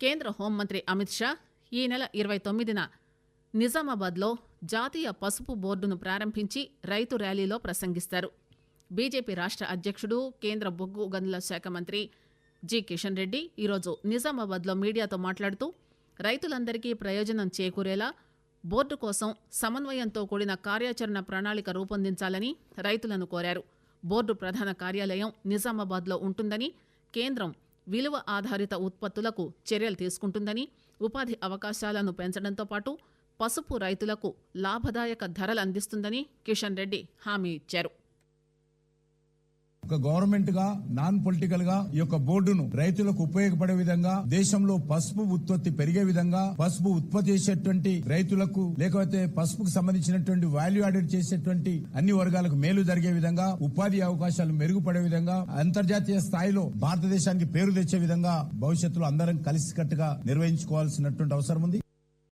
కేంద్ర హోంమంత్రి అమిత్ షా ఈ నెల ఇరవై తొమ్మిదిన నిజామాబాద్లో జాతీయ పసుపు బోర్డును ప్రారంభించి రైతు ర్యాలీలో ప్రసంగిస్తారు. బీజేపీ రాష్ట్ర అధ్యక్షుడు కేంద్ర బొగ్గు గనుల శాఖ మంత్రి జి కిషన్ రెడ్డి ఈరోజు నిజామాబాద్లో మీడియాతో మాట్లాడుతూ రైతులందరికీ ప్రయోజనం చేకూరేలా బోర్డు కోసం సమన్వయంతో కూడిన కార్యాచరణ ప్రణాళిక రూపొందించాలని రైతులను కోరారు. బోర్డు ప్రధాన కార్యాలయం నిజామాబాద్లో ఉంటుందని కేంద్రం విలువ ఆధారిత ఉత్పత్తులకు చర్యలు తీసుకుంటుందని ఉపాధి అవకాశాలను పెంచడంతో పాటు పసుపు రైతులకు లాభదాయక ధరలు అందిస్తుందని కిషన్ రెడ్డి హామీ ఇచ్చారు. ఒక గవర్నమెంట్గా నాన్ పొలిటికల్గా ఈ యొక్క బోర్డును రైతులకు ఉపయోగపడే విధంగా దేశంలో పసుపు ఉత్పత్తి పెరిగే విధంగా పసుపు ఉత్పత్తి చేసేటువంటి రైతులకు లేకపోతే పసుపుకు సంబంధించినటువంటి వాల్యూ యాడెడ్ చేసేటువంటి అన్ని వర్గాలకు మేలు జరిగే విధంగా ఉపాధి అవకాశాలు మెరుగుపడే విధంగా అంతర్జాతీయ స్థాయిలో భారతదేశానికి పేరు తెచ్చే విధంగా భవిష్యత్తులో అందరం కలిసికట్టుగా నిర్వహించుకోవాల్సినటువంటి అవసరం ఉంది.